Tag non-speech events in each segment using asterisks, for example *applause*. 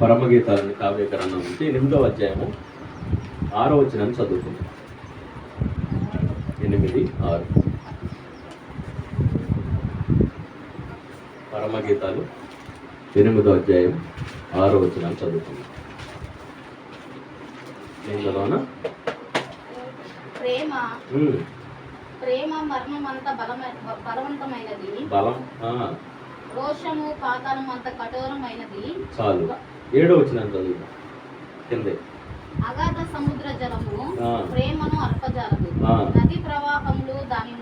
పరమగీతాలని కావ్యకరణం నుంచి ఎనిమిదవ అధ్యాయము ఆరో వచ్చిన చదువుకుందాం. ఎనిమిది ఆరు. పరమగీతాలు ఎనిమిదో అధ్యాయం ఆరో వచ్చిన చదువుకుందాం. ఏం చదవనా? ప్రేమ. ప్రేమ మర్మం అంత బలవంతమైనది. బలం రోషము పాతాళం అంత కఠోరమైనది. చాలు. ఏడో వచ్చిన కిందే. అగాధ సముద్ర జలము. ప్రేమను. నది ప్రవాహములు దాని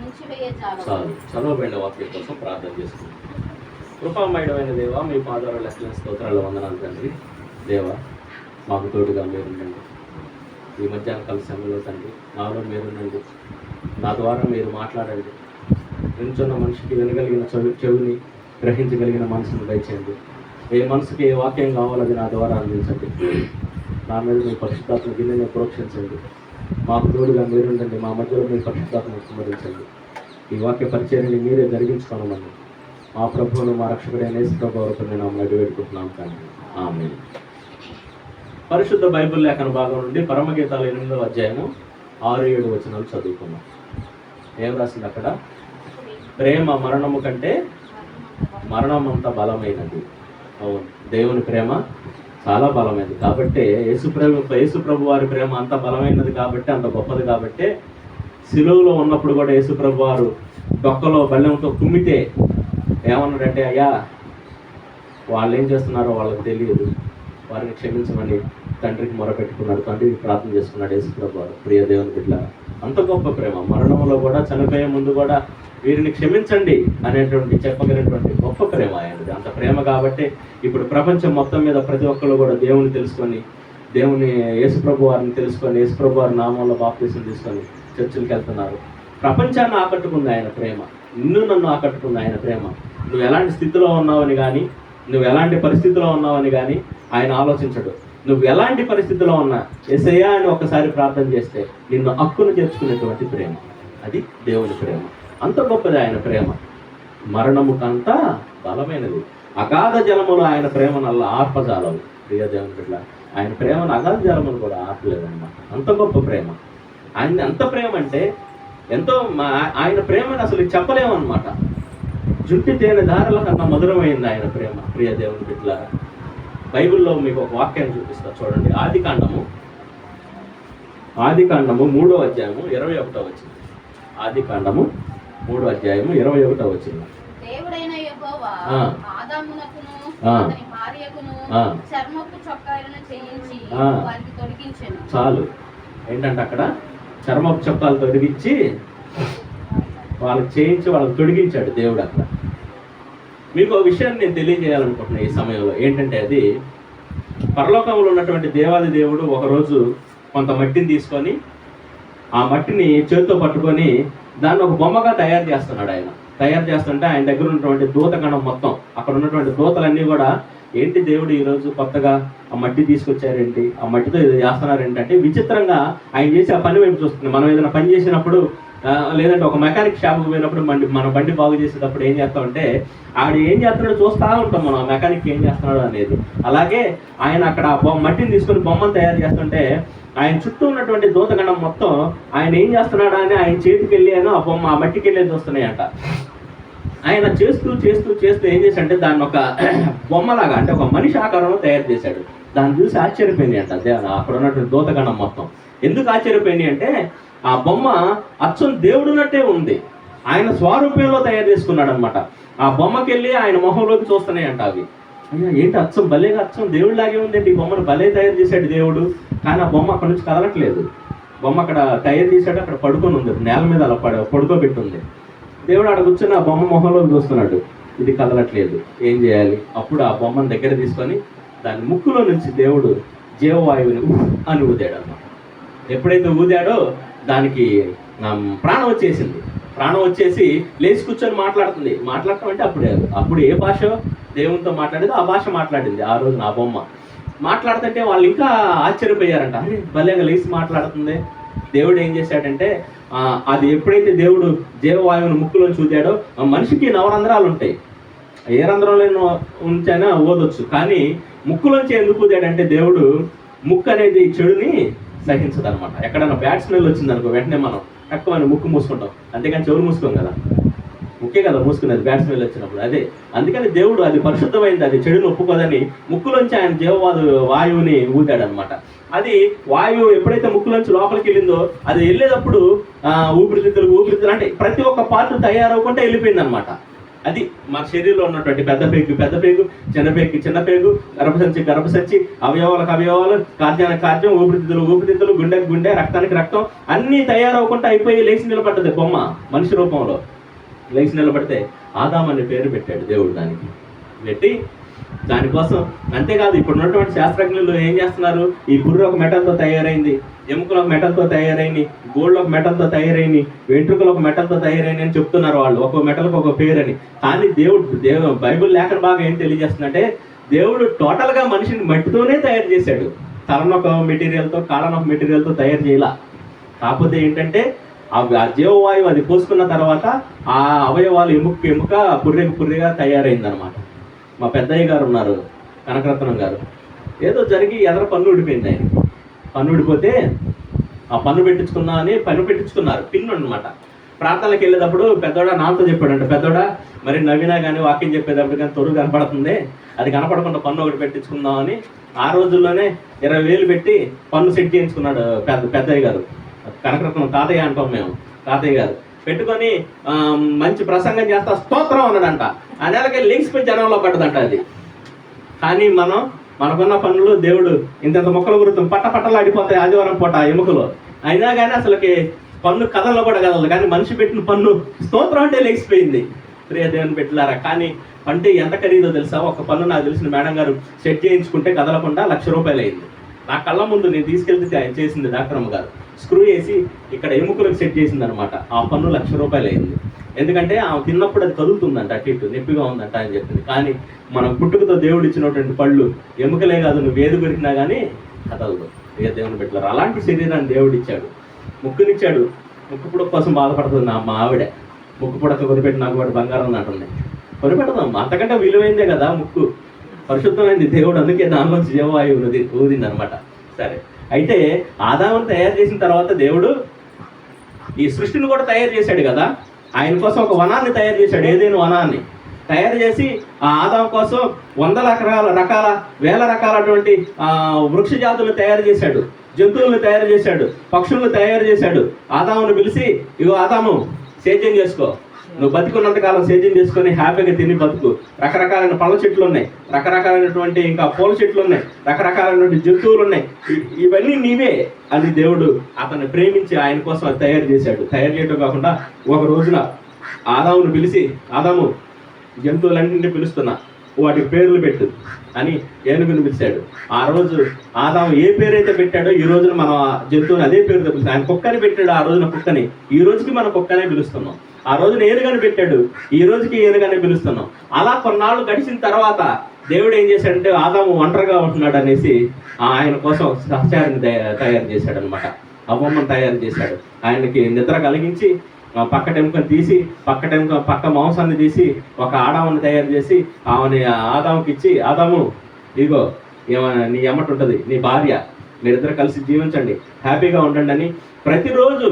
చాలు. చదవబడిన వాక్యం కోసం ప్రార్థన చేసుకుందాం. కృపామయమైన దేవ మీ పాదాల లెక్కల స్తోత్రాల వందనాలు తండ్రి. దేవ మాకు తోడుగా మీరుండండి. ఈ మధ్యాహ్న కాల సమయంలో తండ్రి నాలో మీరుండండి. నా ద్వారా మీరు మాట్లాడండి. నిల్చున్న మనిషికి వినగలిగిన చెవి చెవిని గ్రహించగలిగిన మనసును దయచేయండి. ఏ మనసుకి ఏ వాక్యం కావాలో అది నా ద్వారా అందించండి. నా మీద మీ పరిశుద్ధాత్మ గిన్నెని ప్రోక్షించండి మాకు తోడుగా మీరుండండి. మా మధ్యలో మీ పరిశుద్ధాత్మ కుమరించండి ఈ వాక్య పరిచయాన్ని మీరే జరిగించుకోనమని మా ప్రభువును మా రక్షకుడైన యేసుప్రభు నేను అడిగి వేడుకుంటున్నాం కానీ ఆమె పరిశుద్ధ బైబిల్ లేఖన భాగం నుండి పరమగీతాల ఎనిమిదవ అధ్యాయము ఆరు ఏడు వచనాలు చదువుకున్నాం ఏం రాసింది అక్కడ? ప్రేమ మరణము కంటే మరణం అంత బలమైనది. అవును. దేవుని ప్రేమ చాలా బలమైనది కాబట్టి యేసు ప్రభు యేసు ప్రభు వారి ప్రేమ అంత బలమైనది కాబట్టి అంత గొప్పది కాబట్టి సిలువలో ఉన్నప్పుడు కూడా యేసు ప్రభు వారు డొక్కలో బల్లెంతో కుమ్మితే ఏమన్నాడంటే అయ్యా వాళ్ళు ఏం చేస్తున్నారో వాళ్ళకి తెలియదు. వారిని క్షమించమని తండ్రికి మొరపెట్టుకున్నాడు. తండ్రికి ప్రార్థన చేసుకున్నాడు యేసుప్రభు వారు. ప్రియ దేవుని బిడ్డ అంత గొప్ప ప్రేమ. మరణంలో కూడా చనిపోయే ముందు కూడా వీరిని క్షమించండి అనేటువంటి చెప్పగలిగినటువంటి గొప్ప ప్రేమ ఆయనది. అంత ప్రేమ కాబట్టి ఇప్పుడు ప్రపంచం మొత్తం మీద ప్రతి ఒక్కరు కూడా దేవుని తెలుసుకొని దేవుని యేసుప్రభు వారిని తెలుసుకొని యేసుప్రభు వారి నామంలో బాప్తీసం తీసుకొని చర్చిలకు వెళ్తున్నారు. ప్రపంచాన్ని ఆకట్టుకుంది ఆయన ప్రేమ. నిన్ను నన్ను ఆకట్టుకుంది ఆయన ప్రేమ. నువ్వు ఎలాంటి స్థితిలో ఉన్నావని కానీ నువ్వు ఎలాంటి పరిస్థితిలో ఉన్నావని కానీ ఆయన ఆలోచించడు. నువ్వు ఎలాంటి పరిస్థితిలో ఉన్నా ఎసయ్యా అని ఒకసారి ప్రార్థన చేస్తే నిన్ను హక్కును చేర్చుకునేటువంటి ప్రేమ. అది దేవుని ప్రేమ. అంత గొప్పది ఆయన ప్రేమ. మరణము కంత బలమైనది. అగాధ జలములు ఆయన ప్రేమ నల్ల ఆర్పజాలవు. ప్రియ పిట్ల బిడ్డ ఆయన ప్రేమను అగాధ జలములు కూడా ఆర్పలేదన్నమాట. అంత గొప్ప ప్రేమ. ఆయన అంత ప్రేమ అంటే ఎంతో మా- ఆయన ప్రేమను అసలు చెప్పలేమన్నమాట. జుట్టి తేనె దారుల కన్నా మధురమైంది ఆయన ప్రేమ ప్రియ పిట్ల బిడ్డ. బైబిల్లో మీకు ఒక వాక్యాన్ని చూపిస్తా చూడండి. ఆది కాండము. ఆది కాండము మూడో అధ్యాయము ఇరవై ఒకటో వచ్చింది ఆది కాండము మూడో అధ్యాయము ఇరవై ఒకటో వచ్చింది దేవుడైన యెహోవా ఆ. ఆదామునకును ఆ. అతని భార్యకును ఆ. చర్మపు చొక్కాలను చేయించి ఆ. వారికి తొలగించెను చాలు ఏంటంటే అక్కడ చర్మపు చొక్కాలు తొడిగించి వాళ్ళకి చేయించి వాళ్ళకి తొడిగించాడు దేవుడు అక్కడ మీకు ఒక విషయాన్ని నేను తెలియజేయాలనుకుంటున్నాను ఈ సమయంలో ఏంటంటే అది పరలోకంలో ఉన్నటువంటి దేవాది దేవుడు ఒకరోజు కొంత మట్టిని తీసుకొని ఆ మట్టిని చేతితో పట్టుకొని దాన్ని ఒక బొమ్మగా తయారు చేస్తున్నాడు ఆయన. తయారు చేస్తుంటే ఆయన దగ్గర ఉన్నటువంటి దూతగణం మొత్తం అక్కడ ఉన్నటువంటి దూతలన్నీ కూడా ఏంటి దేవుడు ఈరోజు కొత్తగా ఆ మట్టి తీసుకొచ్చారేంటి? ఆ మట్టితో ఇది చేస్తున్నారు ఏంటంటే విచిత్రంగా ఆయన చేసి ఆ పని వైపు చూస్తుంది మనం ఏదైనా పని చేసినప్పుడు లేదంటే ఒక మెకానిక్ షాప్కి పోయినప్పుడు బండి మన బండి బాగు చేసేటప్పుడు ఏం చేస్తామంటే ఆవిడ ఏం చేస్తున్నాడో చూస్తూ ఉంటాం మనం ఆ మెకానిక్ ఏం చేస్తున్నాడు అనేది. అలాగే ఆయన అక్కడ ఆ బొమ్మ మట్టిని తీసుకొని బొమ్మను తయారు చేస్తుంటే ఆయన చుట్టూ ఉన్నటువంటి దూతగణం మొత్తం ఆయన ఏం చేస్తున్నాడా అని ఆయన చేతికి వెళ్ళి ఆ బొమ్మ ఆ మట్టికి వెళ్ళి చూస్తున్నాయంట. ఆయన చేస్తూ చేస్తూ చేస్తూ ఏం చేశాడంటే దాన్ని ఒక *clears throat* బొమ్మలాగా అంటే ఒక మనిషి ఆకారంలో తయారు చేశాడు. దాన్ని చూసి ఆశ్చర్యపోయింది అంట అక్కడ ఉన్నటువంటి దూతగణం మొత్తం. ఎందుకు ఆశ్చర్యపోయింది అంటే ఆ బొమ్మ అచ్చం దేవుడున్నట్టే ఉంది. ఆయన స్వారూప్యంలో తయారు చేసుకున్నాడు అనమాట ఆ బొమ్మకి వెళ్ళి ఆయన మొహంలోకి చూస్తున్నాయంట అవి. అయ్యా ఏంటి అచ్చం? భలేగా అచ్చం దేవుడిలాగే ఉందండి ఈ బొమ్మను భలే తయారు చేశాడు దేవుడు. కానీ ఆ బొమ్మ అక్కడ నుంచి కదలట్లేదు. బొమ్మ అక్కడ తయారు చేశాడు అక్కడ పడుకొని ఉంది. నేల మీద అలా పడ పడుకోబెట్టి ఉంది దేవుడు ఆడ కూర్చొని ఆ బొమ్మ మొహంలోకి చూస్తున్నాడు. ఇది కదలట్లేదు. ఏం చేయాలి? అప్పుడు ఆ బొమ్మను దగ్గర తీసుకొని దాని ముక్కులో నుంచి దేవుడు జీవవాయువుని అని ఊదాడు అన్నమాట ఎప్పుడైతే ఊదాడో దానికి ప్రాణం వచ్చేసింది. ప్రాణం వచ్చేసి లేచి కూర్చొని మాట్లాడుతుంది. మాట్లాడటం అంటే అప్పుడే అప్పుడు ఏ భాష దేవునితో మాట్లాడేదో ఆ భాష మాట్లాడింది ఆ రోజు నా బొమ్మ. మాట్లాడుతుంటే వాళ్ళు ఇంకా ఆశ్చర్యపోయారంట. అరే భలేగా లేచి మాట్లాడుతుంది. దేవుడు ఏం చేశాడంటే అది ఎప్పుడైతే దేవుడు జీవవాయువుని ముక్కులో చూదాడో ఆ మనిషికి నవరంధ్రాలు ఉంటాయి. ఏ రంధ్రంలో ఉంచైనా ఓదొచ్చు కానీ ముక్కులోంచి ఎందుకు ఊదాడంటే దేవుడు ముక్కు అనేది చెడుని సహించదు అనమాట ఎక్కడైనా బ్యాడ్ స్మెల్ వచ్చింది అనుకో వెంటనే మనం ఎక్కువ ముక్కు మూసుకుంటాం. అంతేకాని చెవులు మూసుకోం కదా. ముక్కే కదా మూసుకునేది బ్యాడ్ స్మెల్ వచ్చినప్పుడు. అదే. అందుకని దేవుడు అది పరిశుద్ధమైంది అది చెడును ఒప్పుకోదని ముక్కులోంచి ఆయన దేవవాదు వాయువుని ఊదాడనమాట అది వాయువు ఎప్పుడైతే ముక్కులోంచి లోపలికి వెళ్ళిందో అది వెళ్ళేటప్పుడు ఊపిరితిత్తులు ఊపిరితిత్తులు అంటే ప్రతి ఒక్క పాత్ర తయారవకుండా వెళ్ళిపోయింది అనమాట అది మన శరీరంలో ఉన్నటువంటి పెద్ద పేగు పెద్ద పేగు చిన్న పేగు చిన్న పేగు గర్భసంచి గర్భసంచి అవయవాలకు అవయవాలు కార్యానికి కార్యం ఊపిరితిత్తులు ఊపిరితిత్తులు గుండెకి గుండె రక్తానికి రక్తం అన్నీ తయారవకుండా అయిపోయి లేచి నిలబడ్డది బొమ్మ మనిషి రూపంలో. లేచి నిలబడితే ఆదాం అనే పేరు పెట్టాడు దేవుడు దానికి. పెట్టి దానికోసం అంతేకాదు ఇప్పుడు ఉన్నటువంటి శాస్త్రజ్ఞులు ఏం చేస్తున్నారు? ఈ గుర్రు ఒక మెటల్తో తయారైంది ఎముకలు ఒక మెటల్తో తయారైంది గోల్డ్ ఒక మెటల్తో తయారైంది వెంట్రుకలు ఒక మెటల్తో తయారైంది అని చెప్తున్నారు వాళ్ళు. ఒక మెటల్కి ఒక పేరని. కానీ దేవుడు దేవు బైబిల్ లేఖన బాగా ఏం తెలియజేస్తుందంటే దేవుడు టోటల్గా మనిషిని మట్టితోనే తయారు చేశాడు. తలను ఒక మెటీరియల్తో కాళ్ళను ఒక మెటీరియల్తో తయారు చేయాల. కాకపోతే ఏంటంటే ఆ జీవవాయువు అది పోసుకున్న తర్వాత ఆ అవయవాలు ఎముక ఎముక పుర్రెకు పుర్రెగా తయారైందనమాట. మా పెద్దయ్య గారు ఉన్నారు కనకరత్నం గారు. ఏదో జరిగి ఎదర పన్ను ఊడిపోయింది ఆయన. పన్ను ఊడిపోతే ఆ పన్ను పెట్టించుకున్నా అని పన్ను పెట్టించుకున్నారు పిన్ను అనమాట ప్రాంతాలకు వెళ్ళేటప్పుడు పెద్దోడా నాతో చెప్పాడంట పెద్దోడా మరి నవీనా కానీ వాకింగ్ చెప్పేటప్పుడు కానీ తొరుగు కనపడుతుంది అది కనపడకుండా పన్ను ఒకటి పెట్టించుకుందాం అని ఆ రోజుల్లోనే ఇరవై వేలు పెట్టి పన్ను సెట్ చేయించుకున్నాడు పెద్ద పెద్దయ్య గారు. కనకరత్నం తాతయ్య అంటాం మేము తాతయ్య గారు. పెట్టుకొని మంచి ప్రసంగం చేస్తా స్తోత్రం అన్నాడంట. ఆ నెలకి లింక్స్ పోయి జనంలో పడ్డదంట అది. కానీ మనం మనకున్న పనులు దేవుడు ఇంత మొక్కల గుర్తు పట్ట పట్టలు ఆడిపోతాయి ఆదివారం పూట ఎముకలు. అయినా కానీ అసలుకి పన్ను కథల్లో కూడా కదలదు. కానీ మనిషి పెట్టిన పన్ను స్తోత్రం అంటే లేచిపోయింది ప్రియ దేవుని పెట్టినారా కానీ అంటే ఎంత ఖరీదో తెలుసా? ఒక పన్ను నాకు తెలిసిన మేడం గారు సెట్ చేయించుకుంటే కదలకుండా లక్ష రూపాయలు అయింది నా కళ్ళ ముందు నేను తీసుకెళ్తే ఆయన చేసింది డాక్టర్ అమ్మ గారు స్క్రూ వేసి ఇక్కడ ఎముకలకు సెట్ చేసింది అనమాట ఆ పన్ను లక్ష రూపాయలు అయింది. ఎందుకంటే ఆమె తిన్నప్పుడు అది కదులుతుందంట అటు ఇటు నొప్పిగా ఉందంట అని చెప్పింది. కానీ మనం పుట్టుకతో దేవుడు ఇచ్చినటువంటి పళ్ళు ఎముకలే కాదు నువ్వు ఏది కొరికినా కానీ కదలదు. ఏ దేవుని పెట్టారు అలాంటి శరీరాన్ని దేవుడు ఇచ్చాడు. ముక్కునిచ్చాడు. ముక్కు పుడక కోసం బాధపడుతుంది నా మా ఆవిడ. ముక్కు పుడక కొనిపెట్టి నాకు వాడు బంగారం అంటుంది కొనిపెడదాం. అంతకంటే విలువైందే కదా ముక్కు. పరిశుద్ధమైంది దేవుడు అందుకే దానిలో జీవవాయువు ఊది ఊదింది అనమాట సరే అయితే ఆదామును తయారు చేసిన తర్వాత దేవుడు ఈ సృష్టిని కూడా తయారు చేశాడు కదా? ఆయన కోసం ఒక వనాన్ని తయారు చేశాడు ఏదైనా వనాన్ని. తయారు చేసి ఆ ఆదాం కోసం వందల రకాల రకాల వేల రకాలటువంటి వృక్ష జాతులు తయారు చేశాడు జంతువులను తయారు చేశాడు పక్షులను తయారు చేశాడు. ఆదామును పిలిచి ఇగో ఆదాము సేద్యం చేసుకో. నువ్వు బతికున్నంత కాలం సేద్యం చేసుకొని హ్యాపీగా తిని బతుకు. రకరకాలైన పళ్ళ చెట్లు ఉన్నాయి రకరకాలైనటువంటి ఇంకా పూల చెట్లు ఉన్నాయి రకరకాలైనటువంటి జంతువులు ఉన్నాయి ఇవన్నీ నీవే అని దేవుడు అతన్ని ప్రేమించి ఆయన కోసం అది తయారు చేశాడు. తయారు చేయడం కాకుండా ఒక రోజున ఆదామును పిలిచి ఆదాము జంతువులన్నింటినీ పిలుస్తున్నా. వాటికి పేర్లు పెట్టు. అని ఏనుగుని పిలిచాడు. ఆ రోజు ఆదాం ఏ పేరైతే పెట్టాడో ఈ రోజున మనం జంతువుని అదే పేరుతో పిలుస్తాం ఆయన కుక్కని పెట్టాడు ఆ రోజున కుక్కని. ఈ రోజుకి మనం కుక్కనే పిలుస్తున్నాం. ఆ రోజున ఏనుగని పెట్టాడు. ఈ రోజుకి ఏనుగని పిలుస్తున్నాం. అలా కొన్నాళ్ళు గడిచిన తర్వాత దేవుడు ఏం చేశాడంటే ఆదాము ఒంటరిగా ఉంటున్నాడు అనేసి ఆయన కోసం సహచారిని తయారు చేశాడనమాట అనమాట తయారు చేశాడు. ఆయనకి నిద్ర కలిగించి పక్క టెంకను తీసి పక్క టెంక పక్క మాంసాన్ని తీసి ఒక ఆడామని తయారు చేసి ఆమెని ఆదాముకి ఇచ్చి ఆదాము ఇదిగో ఏమైనా నీ ఎమ్మటి ఉంటుంది నీ భార్య మీరిద్దరు కలిసి జీవించండి హ్యాపీగా ఉండండి అని ప్రతిరోజు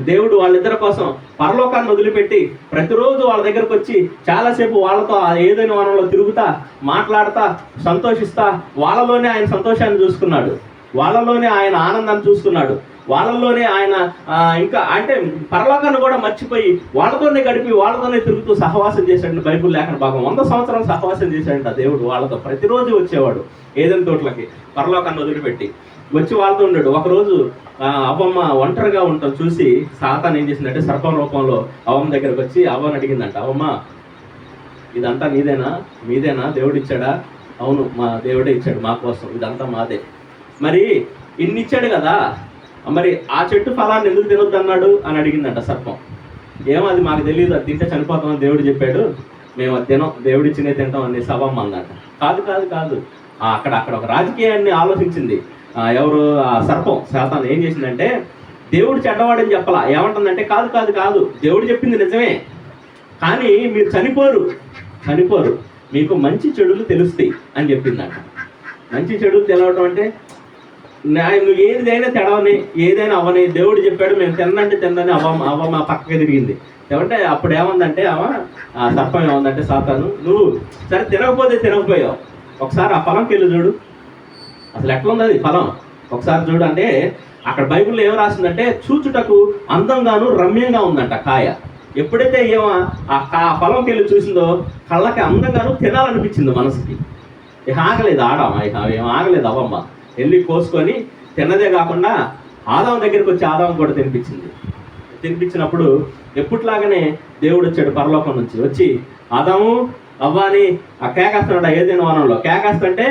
దేవుడు వాళ్ళిద్దరి కోసం పరలోకాన్ని వదిలిపెట్టి ప్రతిరోజు వాళ్ళ దగ్గరకు వచ్చి చాలాసేపు వాళ్ళతో ఆ ఏదైనా వనంలో తిరుగుతా మాట్లాడతా సంతోషిస్తా వాళ్ళలోనే ఆయన సంతోషాన్ని చూసుకున్నాడు. వాళ్ళలోనే ఆయన ఆనందాన్ని చూస్తున్నాడు. వాళ్ళల్లోనే ఆయన ఇంకా అంటే పరలోకాన్ని కూడా మర్చిపోయి వాళ్ళతోనే గడిపి వాళ్ళతోనే తిరుగుతూ సహవాసం చేశాడు బైబుల్ లేఖన భాగం. వంద సంవత్సరాలు సహవాసం చేశాడంట దేవుడు వాళ్ళతో. ప్రతిరోజు వచ్చేవాడు ఏదైనా తోటలకి పరలోకాన్ని వదిలిపెట్టి. వచ్చి వాళ్ళతో ఉన్నాడు ఒకరోజు ఆ, అవ్వమ్మ ఒంటరిగా ఉంటాం చూసి సాతాన్ ఏం చేసిందంటే సర్పం రూపంలో అవ్వమ్మ దగ్గరకు వచ్చి అవ్వని అడిగిందంట. అవ్వమ్మ ఇదంతా నీదేనా? మీదేనా? దేవుడు ఇచ్చాడా? అవును మా దేవుడే ఇచ్చాడు మా కోసం. ఇదంతా మాదే. మరి ఇన్ని ఇచ్చాడు కదా? మరి ఆ చెట్టు ఫలాన్ని ఎందుకు తినొద్దు అన్నాడు అని అడిగిందంట సర్పం. ఏమో అది మాకు తెలియదు అది తింటే చనిపోతామని దేవుడు చెప్పాడు. మేము అది తినం దేవుడు ఇచ్చినే తింటాం అని సభం అందట కాదు కాదు కాదు. అక్కడ అక్కడ ఒక రాజకీయాన్ని ఆలోచించింది. ఎవరు? ఆ సర్పం శాతాన్ ఏం చేసిందంటే దేవుడు చెడ్డవాడని చెప్పలా. ఏమంటుందంటే కాదు కాదు కాదు. దేవుడు చెప్పింది నిజమే. కానీ మీరు చనిపోరు చనిపోరు. మీకు మంచి చెడులు తెలుస్తాయి అని చెప్పిందంట. మంచి చెడులు తెలవటం అంటే నువ్వు ఏదైనా తెడవని ఏదైనా అవని దేవుడు చెప్పాడు మేము తిన్నంటే తిందని అవ్వ అవ్వ మా పక్కకి తిరిగింది. ఏమంటే అప్పుడు ఏముందంటే అవ ఆ సర్పం ఏముందంటే సాతాను నువ్వు సరే తినకపోతే తినకపోయావు. ఒకసారి ఆ పొలంకి వెళ్ళి చూడు. అసలు ఎట్లా ఉంది అది ఫలం? ఒకసారి చూడు అంటే అక్కడ బైబిల్లో ఏం రాసిందంటే చూచుటకు అందంగాను రమ్యంగా ఉందంట కాయ. ఎప్పుడైతే ఏమో ఆ కా ఆ పొలంకి వెళ్ళి చూసిందో కళ్ళకి అందంగాను తినాలనిపించింది మనసుకి. ఇక ఆగలేదు ఆడమ్మ ఇక ఏం ఆగలేదు అవ్వమ్మ వెళ్ళి కోసుకొని తిన్నదే కాకుండా ఆదాం దగ్గరికి వచ్చి ఆదాం కూడా తినిపించింది. తినిపించినప్పుడు ఎప్పుట్లాగానే దేవుడు వచ్చాడు పరలోకం నుంచి. వచ్చి ఆదాము అవ్వ అని ఆ కేకాస్తున్నాడు ఏదైనా వనంలో. కేకాస్తుంటే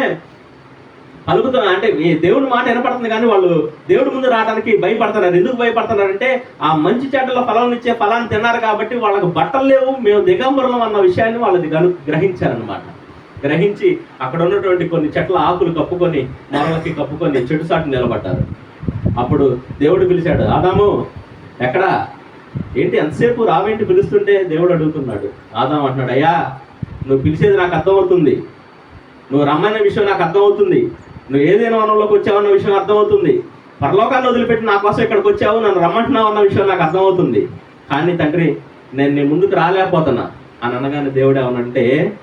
పలుకుతున్నా అంటే దేవుడి మాట వినపడుతుంది కానీ వాళ్ళు దేవుడి ముందు రావడానికి భయపడుతున్నారు. ఎందుకు భయపడుతున్నారంటే ఆ మంచి చెడ్డల ఫలం ఇచ్చే ఫలాన్ని తిన్నారు కాబట్టి వాళ్ళకు బట్టలు లేవు మేము దిగంబరులం అన్న విషయాన్ని వాళ్ళది గను గ్రహించారనమాట గ్రహించి అక్కడ ఉన్నటువంటి కొన్ని చెట్ల ఆకులు కప్పుకొని మొరలకి కప్పుకొని చెట్టు సాటు నిలబడ్డారు. అప్పుడు దేవుడు పిలిచాడు ఆదాము ఎక్కడా? ఏంటి ఎంతసేపు రావేంటి పిలుస్తుంటే? దేవుడు అడుగుతున్నాడు. ఆదాం అంటున్నాడు అయ్యా నువ్వు పిలిచేది నాకు అర్థమవుతుంది. నువ్వు రమ్మన్న విషయం నాకు అర్థమవుతుంది. నువ్వు ఏదైనా వనంలోకి వచ్చావు అన్న విషయం అర్థమవుతుంది. పరలోకాన్ని వదిలిపెట్టి నా కోసం ఇక్కడికి వచ్చావు నన్ను రమ్మంటున్నావు అన్న విషయం నాకు అర్థమవుతుంది. కానీ తండ్రి నేను నీ ముందుకు రాలేకపోతున్నా. అని అనగానే దేవుడు ఏమనంటే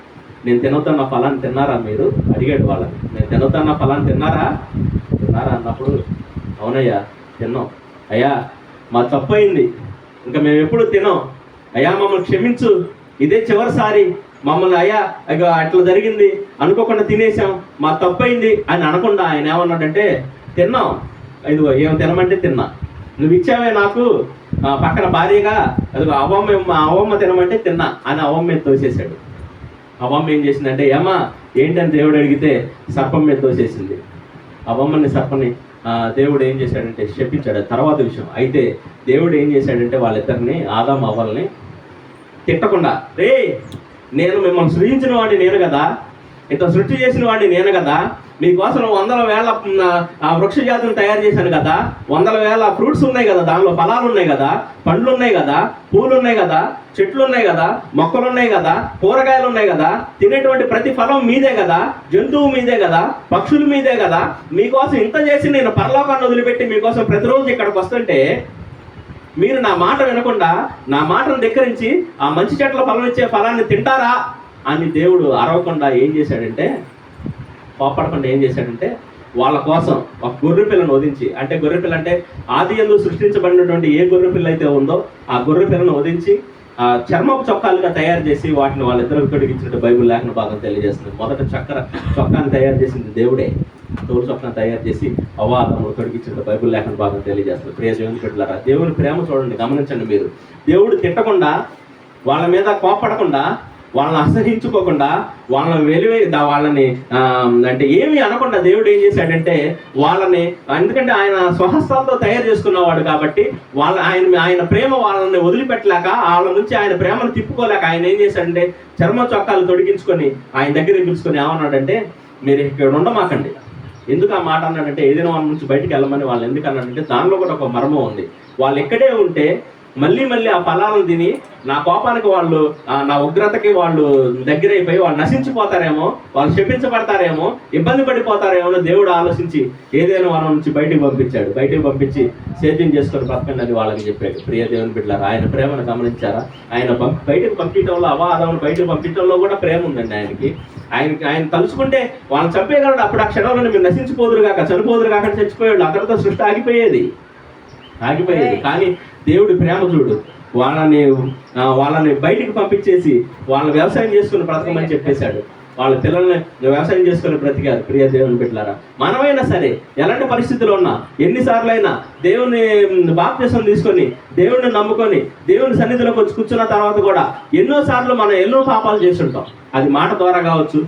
నేను తినవుతున్న ఫలాన్ని తిన్నారా మీరు? అడిగాడు వాళ్ళని. నేను తినవుతున్న ఫలాన్ని తిన్నారా? తిన్నారా అన్నప్పుడు అవునయ్యా తిన్నాం. అయ్యా మా తప్పు అయింది ఇంకా మేము ఎప్పుడు తినాం? అయ్యా మమ్మల్ని క్షమించు. ఇదే చివరిసారి మమ్మల్ని అయ్యా అట్లా జరిగింది. అనుకోకుండా తినేసాం మా తప్పైంది అని అనకుండా ఆయన ఏమన్నాడంటే తిన్నాం. ఇదిగో ఏం తినమంటే తిన్నా. నువ్వు ఇచ్చావే నాకు పక్కన భార్యగా. అదిగో అవమ్మ మా అవమ్మ తినమంటే తిన్నా అని అవమ్మ మీద తోసేశాడు. అవమ్మ ఏం చేసిందంటే ఏమా ఏంటని దేవుడు అడిగితే సర్పం మీద తోసేసింది. అవమ్మని సర్పని దేవుడు ఏం చేశాడంటే శపించాడు. తర్వాత విషయం. అయితే దేవుడు ఏం చేశాడంటే వాళ్ళిద్దరిని ఆదాం అవ్వాలని తిట్టకుండా రే నేను మిమ్మల్ని సృజించిన వాడిని నేను కదా ఇంత సృష్టి చేసిన వాడిని నేను కదా మీకోసం వందల వేల ఆ వృక్ష జాతిని తయారు చేశాను కదా. వందల వేల ఫ్రూట్స్ ఉన్నాయి కదా దానిలో ఫలాలు ఉన్నాయి కదా పండ్లు ఉన్నాయి కదా పూలు ఉన్నాయి కదా చెట్లు ఉన్నాయి కదా మొక్కలు ఉన్నాయి కదా కూరగాయలు ఉన్నాయి కదా తినేటువంటి ప్రతి ఫలం మీదే కదా జంతువు మీదే కదా పక్షుల మీదే కదా. మీకోసం ఇంత చేసి నేను పరలోకాన్ని వదిలిపెట్టి మీకోసం ప్రతిరోజు ఇక్కడికి వస్తుంటే మీరు నా మాట వినకుండా నా మాటను ధిక్కరించి ఆ మంచి చెట్ల ఫలం ఇచ్చే ఫలాన్ని తింటారా అని దేవుడు అరవకుండా ఏం చేశాడంటే కోపడకుండా ఏం చేశాడంటే వాళ్ళ కోసం ఒక గొర్రె పిల్లను వదించి అంటే గొర్రె పిల్ల అంటే ఆది ఎందు సృష్టించబడినటువంటి ఏ గొర్రె పిల్ల అయితే ఉందో ఆ గొర్రె పిల్లను వదించి ఆ చర్మపు చొక్కాలుగా తయారు చేసి వాటిని వాళ్ళిద్దరికి తొడిగించినట్టు బైబిల్ లేఖన భాగం తెలియజేస్తుంది. మొదట చక్కెర చొక్కాన్ని తయారు చేసింది దేవుడే. తోలు చొక్కాను తయారు చేసి అవాదము తొడిగించినట్టు బైబిల్ లేఖన భాగం తెలియజేస్తుంది. ప్రియ దేవుని బిడ్డలారా దేవుని ప్రేమ చూడండి గమనించండి మీరు. దేవుడు తిట్టకుండా వాళ్ళ మీద కోపడకుండా వాళ్ళని అసహించుకోకుండా వాళ్ళని వెలివే దా- వాళ్ళని అంటే ఏమీ అనకుండా దేవుడు ఏం చేశాడంటే వాళ్ళని ఎందుకంటే ఆయన స్వహస్తాలతో తయారు చేసుకున్నవాడు కాబట్టి వాళ్ళ ఆయన ఆయన ప్రేమ వాళ్ళని వదిలిపెట్టలేక వాళ్ళ నుంచి ఆయన ప్రేమను తిప్పుకోలేక ఆయన ఏం చేశాడంటే చర్మ చొక్కాలు తొడిగించుకొని ఆయన దగ్గర పిలుచుకొని ఏమన్నాడంటే మీరు ఇక్కడ ఉండమాకండి. ఎందుకు ఆ మాట అన్నాడంటే ఏదైనా వాళ్ళ నుంచి బయటకు వెళ్ళమని వాళ్ళు ఎందుకు అన్నాడంటే దానిలో కూడా ఒక మర్మం ఉంది. వాళ్ళు ఎక్కడే ఉంటే మళ్ళీ మళ్ళీ ఆ ఫలాలను తిని నా కోపానికి వాళ్ళు ఆ, నా ఉగ్రతకి వాళ్ళు దగ్గరైపోయి వాళ్ళు నశించిపోతారేమో వాళ్ళు శపించబడతారేమో ఇబ్బంది పడిపోతారేమో దేవుడు ఆలోచించి ఏదైనా వాళ్ళ నుంచి బయటికి పంపించాడు. బయటికి పంపించి సేద్యం చేసుకొని బతకండి అని వాళ్ళకి చెప్పాడు. ప్రియ దేవుని బిడ్డలారా ఆయన ప్రేమను గమనించారా? ఆయన బయటకు పంపించడంలో అవాదం బయటకు పంపించడంలో కూడా ప్రేమ ఉందండి ఆయనకి. ఆయనకి ఆయన తలుచుకుంటే వాళ్ళని చంపేయగలడు. అప్పుడు ఆ క్షణంలో మీరు నశించిపోదురు కాక చనిపోదురు కాక చచ్చిపోయాడు అక్కడితో సృష్టి ఆగిపోయేది. ఆగిపోయేది. కానీ దేవుడి ప్రేమ చూడు. వాళ్ళని వాళ్ళని బయటికి పంపించేసి వాళ్ళని వ్యవసాయం చేసుకుని బ్రతకమని చెప్పేశాడు. వాళ్ళ పిల్లల్ని వ్యవసాయం చేసుకుని బ్రతికారు ప్రియ దేవుని బిడ్డలారా. మనమైనా సరే ఎలాంటి పరిస్థితులు ఉన్నా ఎన్నిసార్లు అయినా దేవుని బాప్తిసం తీసుకొని దేవుడిని నమ్ముకొని దేవుని సన్నిధిలోకి వచ్చి కూర్చున్న తర్వాత కూడా ఎన్నో సార్లు మనం ఎన్నో పాపాలు చేస్తుంటాం. అది మాట ద్వారా కావచ్చు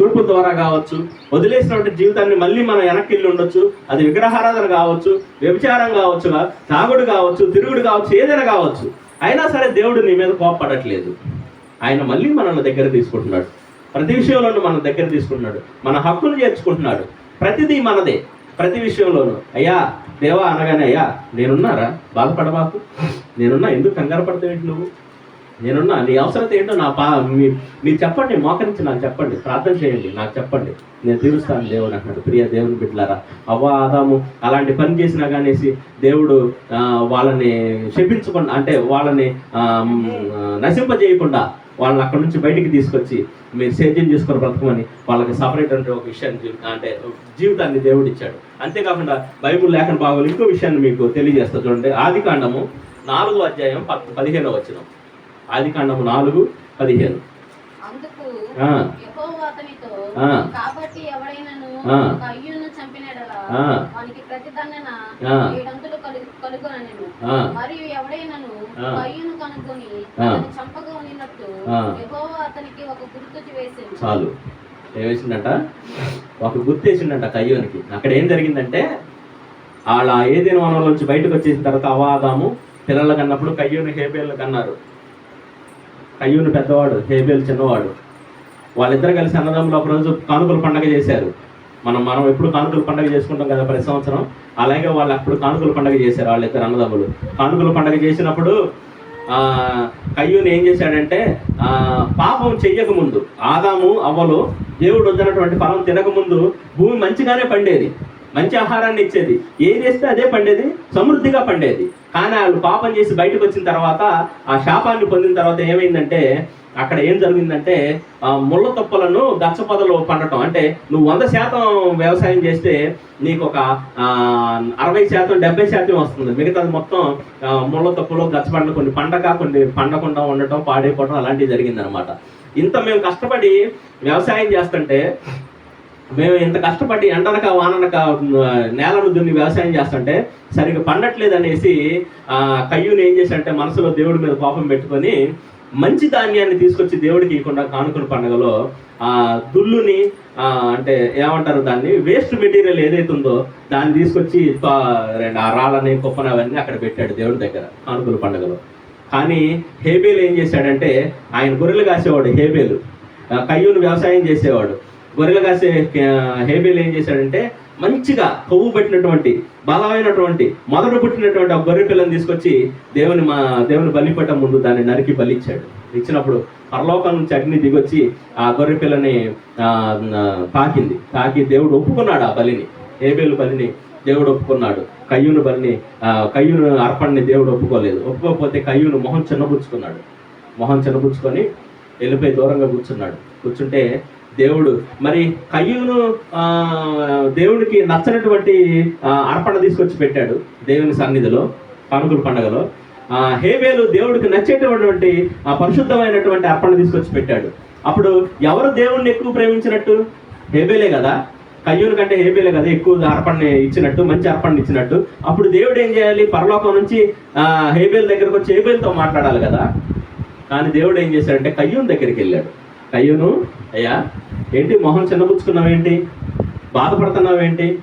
చూపు ద్వారా కావచ్చు వదిలేసినటువంటి జీవితాన్ని మళ్ళీ మనం వెనక్కి వెళ్ళి ఉండొచ్చు అది విగ్రహారాధన కావచ్చు వ్యభిచారం కావచ్చు తాగుడు కావచ్చు తిరుగుడు కావచ్చు ఏదైనా కావచ్చు. అయినా సరే దేవుడు నీ మీద కోపపడట్లేదు. ఆయన మళ్ళీ మనల్ని దగ్గర తీసుకుంటున్నాడు. ప్రతి విషయంలోనూ మన దగ్గర తీసుకుంటున్నాడు. మన హక్కులు చేర్చుకుంటున్నాడు. ప్రతిదీ మనదే. ప్రతి విషయంలోనూ. అయ్యా దేవా అనగానే అయ్యా నేనున్నారా? బాధపడబాకు. నేనున్నా ఎందుకు కంగారు పడతావేంటి నువ్వు? నేనున్నా నీ అవసరత ఏంటో నా పా మీ మీరు చెప్పండి మోకరించి నాకు చెప్పండి ప్రార్థన చేయండి నాకు చెప్పండి. నేను తీరుస్తాను దేవుడు అంటున్నాడు. ప్రియ దేవుని బిడ్డలారా అవ్వ ఆదాము అలాంటి పని చేసినా కానీ దేవుడు వాళ్ళని శపించకుండా అంటే వాళ్ళని నశింపజేయకుండా వాళ్ళని అక్కడ నుంచి బయటికి తీసుకొచ్చి మీరు సేద్యం చేసుకుని బ్రతకమని వాళ్ళకి సపరేట్ అంటే ఒక విషయాన్ని అంటే జీవితాన్ని దేవుడు ఇచ్చాడు. అంతేకాకుండా బైబుల్ లేఖన బాగోలు ఇంకో విషయాన్ని మీకు తెలియజేస్తా. చూడండి ఆది కాండము నాలుగో అధ్యాయం పద్ పదిహేనో వచ్చినాం ఆది కాండము నాలుగు పదిహేను. మరియు ఎవడైనను. కయ్యూను చంపగా ఉన్నట్టు అతనికి ఒక గుర్తు చాలు. ఏమేసిందంట ఒక గుర్తేసిందంట కయ్యోనికి. అక్కడ ఏం జరిగిందంటే వాళ్ళ ఏదైనా వనంలో నుంచి బయటకు వచ్చేసిన తర్వాత అవాదాము పిల్లలు కన్నప్పుడు కయ్యూని హేబేలు కన్నారు. కయ్యూని పెద్దవాడు హేబేలు చిన్నవాడు. వాళ్ళిద్దరు కలిసి అన్నదమ్ములు ఒక రోజు కానుకల పండగ చేశారు. మనం మనం ఎప్పుడు కానుకల పండగ చేసుకుంటాం కదా ప్రతి సంవత్సరం. అలాగే వాళ్ళు అప్పుడు కానుకల పండగ చేశారు వాళ్ళిద్దరు అన్నదమ్ములు. కానుకల పండగ చేసినప్పుడు కయ్యూని ఏం చేశాడంటే పాపం చెయ్యకముందు ఆదాము అవ్వలు దేవుడు వద్దనటువంటి ఫలం తినకముందు భూమి మంచిగానే పండేది. మంచి ఆహారాన్ని ఇచ్చేది. ఏది వేస్తే అదే పండేది సమృద్ధిగా పండేది. కానీ వాళ్ళు పాపం చేసి బయటకు వచ్చిన తర్వాత ఆ శాపాన్ని పొందిన తర్వాత ఏమైందంటే అక్కడ ఏం జరిగిందంటే ఆ ముళ్ళ తొప్పలను గచ్చపొదలు పండటం. అంటే నువ్వు వంద శాతం వ్యవసాయం చేస్తే నీకు ఒక అరవై శాతం డెబ్బై శాతం వస్తుంది. మిగతాది మొత్తం ముళ్ళ తొప్పలు గచ్చపండ్లు కొన్ని పండగ కొన్ని పండకుండా ఉండటం పాడైపోవడం అలాంటివి జరిగిందనమాట ఇంత మేము కష్టపడి వ్యవసాయం చేస్తుంటే మేము ఇంత కష్టపడి ఎండనక వాననక నేలను దున్ని వ్యవసాయం చేస్తుంటే సరిగ్గా పండట్లేదు అనేసి ఆ కయ్యూని ఏం చేశాడంటే మనసులో దేవుడి మీద కోపం పెట్టుకొని మంచి ధాన్యాన్ని తీసుకొచ్చి దేవుడికి ఇవ్వకుండా కానుకల పండుగలో ఆ దుల్లుని ఆ, అంటే ఏమంటారు దాన్ని వేస్ట్ మెటీరియల్ ఏదైతే ఉందో దాన్ని తీసుకొచ్చి ఆ రాళ్ళని కుప్పని అవన్నీ అక్కడ పెట్టాడు దేవుడి దగ్గర కానుకల పండుగలో. కానీ హేబేలు ఏం చేశాడంటే ఆయన గొర్రెలు కాసేవాడు హేబేలు. కయ్యూని వ్యవసాయం చేసేవాడు. గొర్రెలు కాసే ఆ, హేబేలు ఏం చేశాడంటే మంచిగా కొవ్వు పెట్టినటువంటి బలమైనటువంటి మొదట పుట్టినటువంటి ఆ గొర్రె పిల్లని తీసుకొచ్చి దేవుని మా దేవుని బలిపట్ట ముందు దాన్ని నరికి బలిచ్చాడు. ఇచ్చినప్పుడు పరలోకం నుంచి అగ్ని దిగొచ్చి ఆ గొర్రె పిల్లని తాకింది. తాకి దేవుడు ఒప్పుకున్నాడు ఆ బలిని. హేబేలు బలిని దేవుడు ఒప్పుకున్నాడు. కయ్యూను బలిని కయ్యూను అర్పణని దేవుడు ఒప్పుకోలేదు. ఒప్పుకోకపోతే కయ్యూను మొహం చిన్నబుచ్చుకున్నాడు. మొహం చిన్నబుచ్చుకొని వెళ్ళిపోయి దూరంగా కూర్చున్నాడు. కూర్చుంటే దేవుడు. మరి కయ్యూను దేవుడికి నచ్చనటువంటి అర్పణ తీసుకొచ్చి పెట్టాడు దేవుని సన్నిధిలో కానుకల పండుగలో. హేబేలు దేవుడికి నచ్చేటటువంటి పరిశుద్ధమైనటువంటి అర్పణ తీసుకొచ్చి పెట్టాడు. అప్పుడు ఎవరు దేవుణ్ణి ఎక్కువ ప్రేమించినట్టు? హేబేలే కదా. కయ్యూరు కంటే హేబేలే కదా ఎక్కువ అర్పణ ఇచ్చినట్టు మంచి అర్పణ ఇచ్చినట్టు. అప్పుడు దేవుడు ఏం చేయాలి? పరలోకం నుంచి హేబేల్ దగ్గరకు వచ్చి హేబేల్తో మాట్లాడాలి కదా. కానీ దేవుడు ఏం చేశాడంటే కయ్యూన్ దగ్గరికి వెళ్ళాడు. కయ్యూను అయ్యా ఏంటి మొహం చిన్నపుచ్చుకున్నావేంటి? బాధపడుతున్నావేంటి?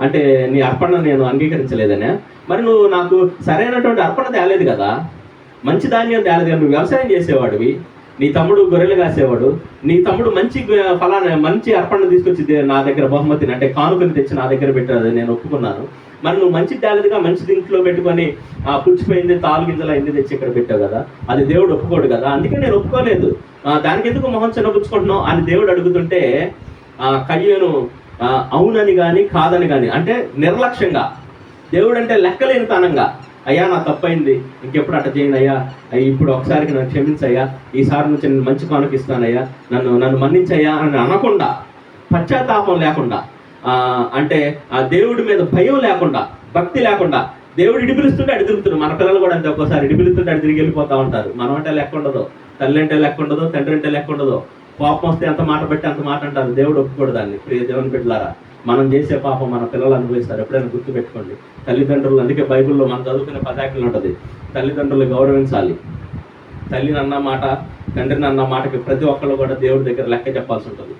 అంటే నీ అర్పణ నేను అంగీకరించలేదనే. మరి నువ్వు నాకు సరైనటువంటి అర్పణ తేలేదు కదా. మంచి ధాన్యం తేలేదు కదా. నువ్వు వ్యవసాయం చేసేవాడివి. నీ తమ్ముడు గొర్రెలు కాసేవాడు. నీ తమ్ముడు మంచి ఫలానా మంచి అర్పణ తీసుకొచ్చి నా దగ్గర బహుమతిని అంటే కానుకని తెచ్చి నా దగ్గర పెట్టాడు నేను ఒప్పుకున్నాను. మరి నువ్వు మంచి టాలెంట్గా మంచి ఇంట్లో పెట్టుకొని ఆ పుచ్చిపోయింది తాలు గింజలు అయింది తెచ్చి ఇక్కడ పెట్టావు కదా అది దేవుడు ఒప్పుకోడు కదా. అందుకే నేను ఒప్పుకోలేదు. దానికి ఎందుకు మొహం చిన్నపుచ్చుకుంటున్నావు అని దేవుడు అడుగుతుంటే ఆ కయ్యను అవునని కానీ కాదని కానీ అంటే నిర్లక్ష్యంగా. దేవుడు అంటే లెక్కలేనితనంగా. అయ్యా నా తప్పైంది. ఇంకెప్పుడు అట్ట చేయను అయ్యా ఇప్పుడు ఒకసారికి నన్ను క్షమించయ్యా. ఈసారి నుంచి నేను మంచి కానుక ఇస్తానయ్యా. నన్ను నన్ను మన్నించయ్యా అని అనకుండా పశ్చాత్తాపం లేకుండా అంటే ఆ దేవుడి మీద భయం లేకుండా భక్తి లేకుండా దేవుడు ఇడిపిలుస్తుంటే అడి తిరుగుతున్నాడు. మన పిల్లలు కూడా అంతే ఒక్కోసారి ఇడిపిలుస్తుంటే అడి తిరిగి వెళ్ళిపోతా ఉంటారు. మనం అంటే లెక్క ఉండదు. తల్లి అంటే లెక్క ఉండదు తండ్రి అంటే లెక్క ఉండదు. పాపం వస్తే ఎంత మాట పెట్టి అంత మాట అంటారు. దేవుడు ఒప్పుకోడు దాన్ని. ప్రియ దేవుని బిడ్డలారా మనం చేసే పాపం మన పిల్లలు అనుభవిస్తారు. ఎప్పుడైనా గుర్తు పెట్టుకోండి తల్లిదండ్రులు అందుకే బైబిల్లో మనం చదువుకునే పదాకులు ఉంటుంది. తల్లిదండ్రులు గౌరవించాలి. తల్లిని అన్న మాట తండ్రిని అన్న మాటకి ప్రతి ఒక్కళ్ళు కూడా దేవుడి దగ్గర లెక్క చెప్పాల్సి ఉంటుంది.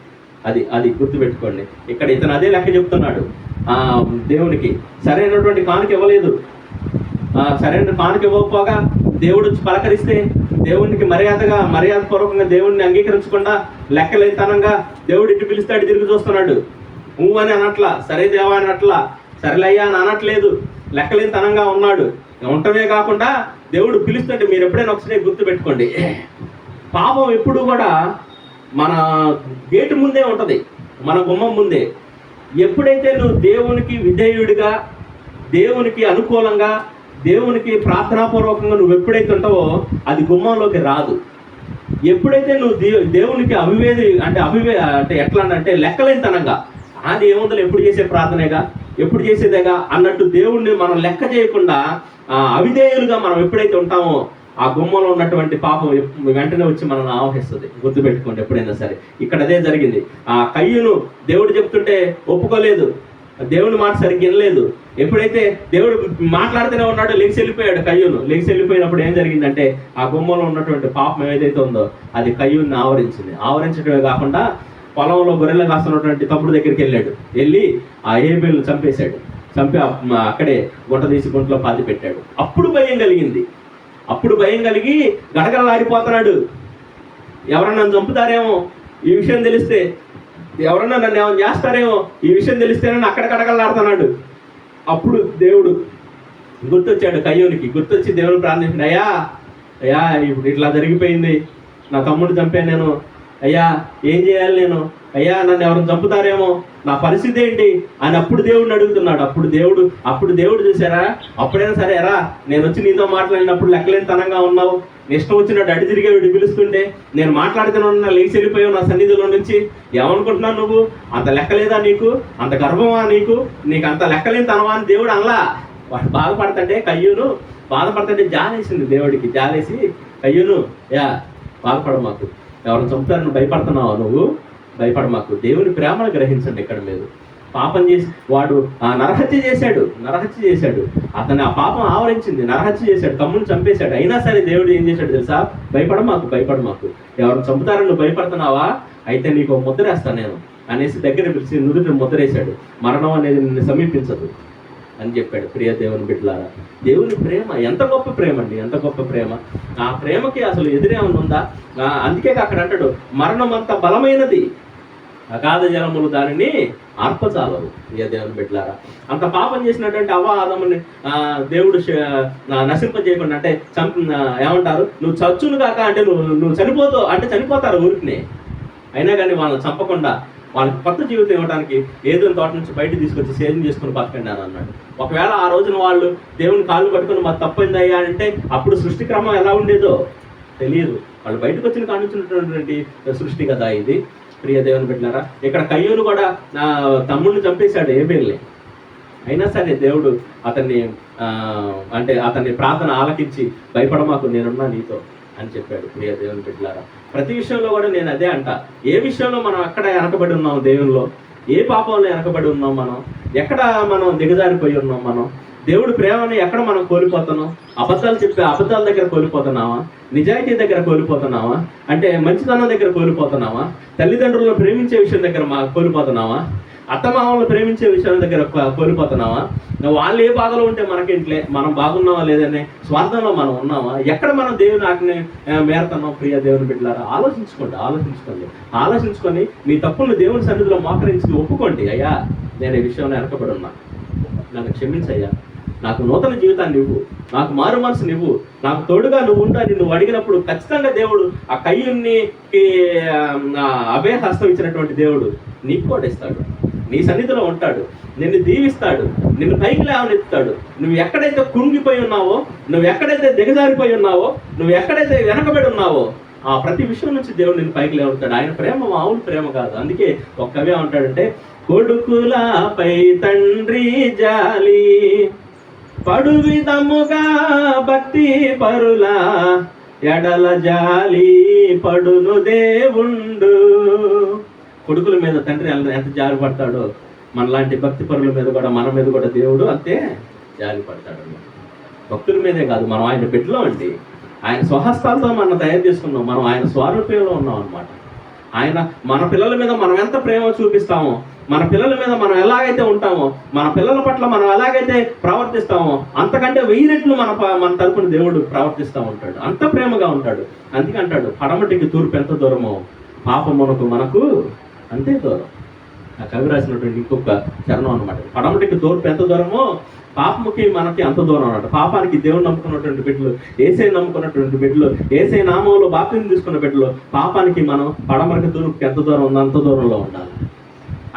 అది అది గుర్తుపెట్టుకోండి. ఇక్కడ ఇతను అదే లెక్క చెప్తున్నాడు. ఆ దేవునికి సరైనటువంటి కానుక ఇవ్వలేదు. ఆ, సరైన కానుక ఇవ్వకపోగా దేవుడు పలకరిస్తే దేవునికి మర్యాదగా మర్యాద పూర్వకంగా దేవుడిని అంగీకరించకుండా లెక్కలేనితనంగా దేవుడు ఇటు పిలిస్తాడు తిరిగి చూస్తున్నాడు. నువ్వు అని అనట్లా సరే దేవా అనట్లా సరేలయ్యా అని అనట్లేదు. లెక్కలేనితనంగా ఉన్నాడు. ఉండటమే కాకుండా దేవుడు పిలుస్తుంటే మీరు ఎప్పుడైనా ఒకసారి గుర్తుపెట్టుకోండి. పాపం ఎప్పుడు కూడా మన గేటు ముందే ఉంటుంది. మన గుమ్మం ముందే. ఎప్పుడైతే నువ్వు దేవునికి విధేయుడిగా దేవునికి అనుకూలంగా దేవునికి ప్రార్థనాపూర్వకంగా నువ్వు ఎప్పుడైతే ఉంటావో అది గుమ్మంలోకి రాదు. ఎప్పుడైతే నువ్వు దే దేవునికి అవివేది అంటే అవివే అంటే ఎట్లా అంటే లెక్కలేనితనంగా అది ఏముందో ఎప్పుడు చేసే ప్రార్థనేగా ఎప్పుడు చేసేదేగా అన్నట్టు దేవుణ్ణి మనం లెక్క చేయకుండా అవిధేయులుగా మనం ఎప్పుడైతే ఉంటామో ఆ గుమ్మలో ఉన్నటువంటి పాపం వెంటనే వచ్చి మనల్ని ఆవహిస్తుంది. గుర్తుపెట్టుకోండి ఎప్పుడైనా సరే. ఇక్కడ అదే జరిగింది. ఆ కయ్యును దేవుడు చెప్తుంటే ఒప్పుకోలేదు. దేవుని మాట సరిగ్గా వినలేదు. ఎప్పుడైతే దేవుడు మాట్లాడుతూనే ఉన్నాడు లెగ్స్ వెళ్ళిపోయాడు కయ్యూను. లెగ్స్ వెళ్ళిపోయినప్పుడు ఏం జరిగిందంటే ఆ గుమ్మంలో ఉన్నటువంటి పాపం ఏదైతే ఉందో అది కయ్యూని ఆవరించింది. ఆవరించడమే కాకుండా పొలంలో గొర్రెలు కాస్తున్నటువంటి తమ్ముడు దగ్గరికి వెళ్ళాడు. వెళ్ళి ఆ ఏబేలు చంపేశాడు. చంపి అక్కడే గుంట తీసి గుంటలో పాతి పెట్టాడు అప్పుడు భయం కలిగింది. అప్పుడు భయం కలిగి గడగడలాడిపోతున్నాడు. ఎవరన్నా నన్ను చంపుతారేమో? ఈ విషయం తెలిస్తే ఎవరన్నా నన్ను ఏమైనా చేస్తారేమో? ఈ విషయం తెలిస్తేనే అక్కడ కడగలాడుతున్నాడు అప్పుడు దేవుడు గుర్తొచ్చాడు కయ్యోనికి. గుర్తొచ్చి దేవుడు ప్రార్థించాడు అయ్యా అయ్యా ఇప్పుడు ఇట్లా జరిగిపోయింది. నా తమ్ముడు చంపాను నేను. అయ్యా ఏం చేయాలి నేను? అయ్యా నన్ను ఎవరు చంపుతారేమో? నా పరిస్థితి ఏంటి? అని అప్పుడు దేవుడిని అడుగుతున్నాడు. అప్పుడు దేవుడు అప్పుడు దేవుడు చూసారా అప్పుడైనా సరే రా నేను వచ్చి నీతో మాట్లాడినప్పుడు లెక్కలేనితనంగా ఉన్నావు. నీ ఇష్టం వచ్చినట్టు అడి తిరిగి వీడు పిలుస్తుంటే నేను మాట్లాడుతున్నాను ఉన్నా లేచి వెళ్ళిపోయావు నా సన్నిధిలో నుంచి. ఏమనుకుంటున్నావు నువ్వు? అంత లెక్కలేదా నీకు? అంత గర్వమా నీకు? నీకు అంత లెక్కలేని తనవా అని దేవుడు అనలా. వాడు బాధపడుతుంటే కయ్యూను. బాధపడుతుంటే జాలేసింది దేవుడికి. జాలేసి కయ్యూను యా బాధపడ మాకు ఎవరిని చంపుతారని భయపడుతున్నావా నువ్వు? భయపడ మాకు దేవుని ప్రేమను గ్రహించండి ఇక్కడ మీరు పాపం చేసి వాడు ఆ నరహత్య చేశాడు నరహత్య చేశాడు. అతను ఆ పాపం ఆవరించింది నరహత్య చేశాడు తమ్ముని చంపేశాడు. అయినా సరే దేవుడు ఏం చేశాడు తెలుసా? భయపడ మాకు భయపడ మాకు ఎవరు చంపుతారని నువ్వు భయపడుతున్నావా? అయితే నీకు ఒక నేను అనేసి దగ్గర పిలిచి నుదుటి ముద్రేశాడు మరణం అనేది నిన్ను సమీపించదు అని చెప్పాడు ప్రియ దేవుని బిడ్డలారా. దేవుని ప్రేమ ఎంత గొప్ప ప్రేమ అండి ఎంత గొప్ప ప్రేమ. ఆ ప్రేమకి అసలు ఎదురేమన్నా ఉందా? అందుకే అక్కడ అంటాడు మరణం అంత బలమైనది. అగాధ జలములు దానిని అర్పజాలరు. ఇక దేవుని బిడ్డలారా అంత పాపం చేసినటువంటి అవ్వ ఆదముని దేవుడు నశింపజేయకుండా అంటే చంప ఏమంటారు? నువ్వు చచ్చును కాక అంటే నువ్వు నువ్వు చనిపోతావు అంటే చనిపోతారు ఊరికినే. అయినా కానీ వాళ్ళని చంపకుండా వాళ్ళకి కొత్త జీవితం ఇవ్వడానికి ఏదో తోట నుంచి బయట తీసుకొచ్చి సేవింగ్ చేసుకుని బతకండి అని అన్నాడు. ఒకవేళ ఆ రోజున వాళ్ళు దేవుని కాళ్ళు పట్టుకుని మాకు తప్పైందయ్యా అంటే అప్పుడు సృష్టి క్రమం ఎలా ఉండేదో తెలియదు వాళ్ళు బయటకు వచ్చిన కానుంచినటువంటి సృష్టి కదా ఇది. ప్రియ దేవుని బిడ్డారా ఇక్కడ కయ్యూరు కూడా నా తమ్ముడిని చంపేశాడు ఏబేల్ని. అయినా సరే దేవుడు అతన్ని అంటే అతన్ని ప్రార్థన ఆలకించి భయపడమాకు నేనున్నా నీతో అని చెప్పాడు ప్రియ దేవుని బిడ్డలారా. ప్రతి విషయంలో కూడా నేను అదే అంట. ఏ విషయంలో మనం అక్కడ వెనకబడి ఉన్నాం దేవునిలో? ఏ పాపంలో వెనకబడి ఉన్నాం మనం? ఎక్కడ మనం దిగజారిపోయి ఉన్నాం మనం? దేవుడు ప్రేమని ఎక్కడ మనం కోల్పోతున్నాం? అబద్ధాలు చెప్పే అబద్ధాల దగ్గర కోల్పోతున్నావా నిజాయితీ దగ్గర కోల్పోతున్నావా? అంటే మంచితనం దగ్గర కోల్పోతున్నావా? తల్లిదండ్రులను ప్రేమించే విషయం దగ్గర మా కోల్పోతున్నావా? అత్తమామలను ప్రేమించే విషయం దగ్గర కోల్పోతున్నావా? వాళ్ళు ఏ బాధలో ఉంటే మనకింట్లే? మనం బాగున్నావా లేదనే స్వార్థంలో మనం ఉన్నామా? ఎక్కడ మనం దేవుని ఆజ్ఞ మేరతన్నాం? ప్రియ దేవుని బిడ్డలారా ఆలోచించుకోండి ఆలోచించుకోండి. ఆలోచించుకొని మీ తప్పులను దేవుని సన్నిధిలో మోకరించి ఒప్పుకోండి. అయ్యా నేను ఈ విషయంలో వెనకబడి ఉన్నా. నన్ను క్షమించయ్యా. నాకు నూతన జీవితాన్ని ఇవ్వు. నాకు మారు మనసుని ఇవ్వు. నాకు తోడుగా నువ్వు ఉంటాను నువ్వు అడిగినప్పుడు ఖచ్చితంగా దేవుడు ఆ కయ్యుని అభయ హస్తం ఇచ్చినటువంటి దేవుడు నీకు కూడా ఇస్తాడు. నీ సన్నిధిలో ఉంటాడు. నిన్ను దీవిస్తాడు. నిన్ను పైకి లేవనెత్తుతాడు. నువ్వు ఎక్కడైతే కుంగిపోయి ఉన్నావో నువ్వు ఎక్కడైతే దిగజారిపోయి ఉన్నావో నువ్వు ఎక్కడైతే వెనకబడి ఉన్నావో ఆ ప్రతి విషయం నుంచి దేవుడు నిన్ను పైకి లేవుతాడు ఆయన ప్రేమ మామూలు ప్రేమ కాదు. అందుకే ఒక కవి ఏమంటాడంటే కొడుకులపై తండ్రి జాలి పడు విధముగా భక్తి పరుల ఎడల జాలి పడును దేవుండు. కొడుకుల మీద తండ్రి ఎంత- ఎంత పడతాడో మనలాంటి భక్తి పరుల మీద కూడా మన మీద కూడా దేవుడు అంతే జాలి పడతాడు భక్తుల మీదే కాదు మనం ఆయన పెట్టిలో అండి. ఆయన స్వహస్తాలతో మనం తయారు చేసుకున్నాం మనం ఆయన స్వారూప్యంలో ఉన్నాం అనమాట ఆయన మన పిల్లల మీద మనం ఎంత ప్రేమ చూపిస్తామో మన పిల్లల మీద మనం ఎలాగైతే ఉంటామో మన పిల్లల పట్ల మనం ఎలాగైతే ప్రవర్తిస్తామో అంతకంటే వెయ్యి రెట్లు మన మన తరపున దేవుడు ప్రవర్తిస్తూ ఉంటాడు. అంత ప్రేమగా ఉంటాడు. అందుకే అంటాడు పడమటికి తూర్పు ఎంత దూరమో పాపమునకు మనకు అంతే దూరం. ఆ కవి రాసినటువంటి ఇంకొక చరణం అనమాట పడమటికి దూరం ఎంత దూరమో పాపముకి మనకి అంత దూరం అన్నమాట. పాపానికి దేవుడు నమ్ముకున్నటువంటి బిడ్డలు ఏసై నమ్ముకున్నటువంటి బిడ్డలు ఏసై నామంలో బాప్తిని తీసుకున్న బిడ్డలు పాపానికి మనం పడమరికి తూర్పుకి ఎంత దూరం ఉందో అంత దూరంలో ఉండాలి.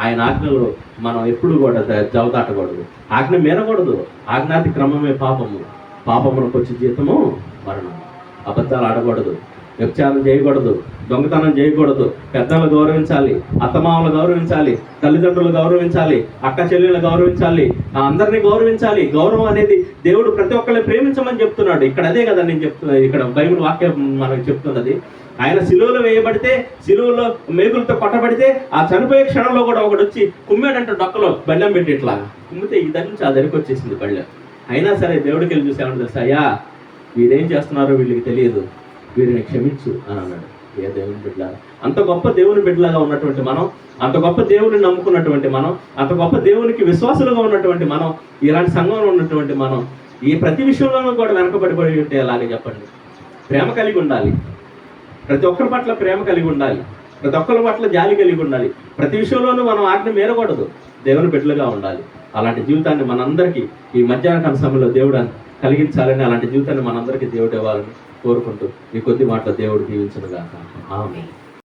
ఆయన ఆజ్ఞలు మనం ఎప్పుడు కూడా ద- జవదాటకూడదు. ఆజ్ఞ మేరకూడదు ఆజ్ఞాతి క్రమమే పాపము. పాపములకు వచ్చే జీతము మరణం అబద్ధాలు ఆడకూడదు. వ్యభిచారం చేయకూడదు దొంగతనం చేయకూడదు. పెద్దలు గౌరవించాలి అత్తమామలు గౌరవించాలి తల్లిదండ్రులు గౌరవించాలి అక్క చెల్లెలు గౌరవించాలి ఆ అందరినీ గౌరవించాలి. గౌరవం అనేది దేవుడు ప్రతి ఒక్కరిని ప్రేమించమని చెప్తున్నాడు. ఇక్కడ అదే కదా నేను చెప్తున్నా ఇక్కడ బైబిల్ వాక్యం మనకు చెప్తున్నది. ఆయన సిలువలో వేయబడితే సిలువలో మేకులతో కొట్టబడితే ఆ చనిపోయే క్షణంలో కూడా ఒకడు వచ్చి కుమ్మాడంటే డొక్కలో బెల్లం పెట్టి ఇట్లా. కుమ్మితే ఈ దగ్గర నుంచి ఆ దగ్గరికి వచ్చేసింది బళ్ళెం అయినా సరే దేవుడికి వెళ్ళి చూసామని తెలుసా అయ్యా వీరేం చేస్తున్నారో వీళ్ళకి తెలియదు. వీరిని క్షమించు అని అన్నాడు. ఏ దేవుని బిడ్డ అంత గొప్ప దేవుని బిడ్డలాగా ఉన్నటువంటి మనం అంత గొప్ప దేవుని నమ్ముకున్నటువంటి మనం అంత గొప్ప దేవునికి విశ్వాసులుగా ఉన్నటువంటి మనం ఇలాంటి సంఘంలో ఉన్నటువంటి మనం ఈ ప్రతి విషయంలోనూ కూడా వెనకబడిపోయి ఉంటే అలాగే చెప్పండి? ప్రేమ కలిగి ఉండాలి. ప్రతి ఒక్కరి పట్ల ప్రేమ కలిగి ఉండాలి. ప్రతి ఒక్కరి పట్ల జాలి కలిగి ఉండాలి. ప్రతి విషయంలోనూ మనం ఆజ్ఞ మేరకూడదు. దేవుని బిడ్డలుగా ఉండాలి. అలాంటి జీవితాన్ని మనందరికీ ఈ మధ్యాహ్న సమయంలో దేవుడు కలిగించాలని అలాంటి జీవితాన్ని మనందరికీ దేవుడు ఇవ్వాలని కోరుకుంటూ ఈ కొద్ది మాటలు దేవుడు దీవించను గాక. ఆమె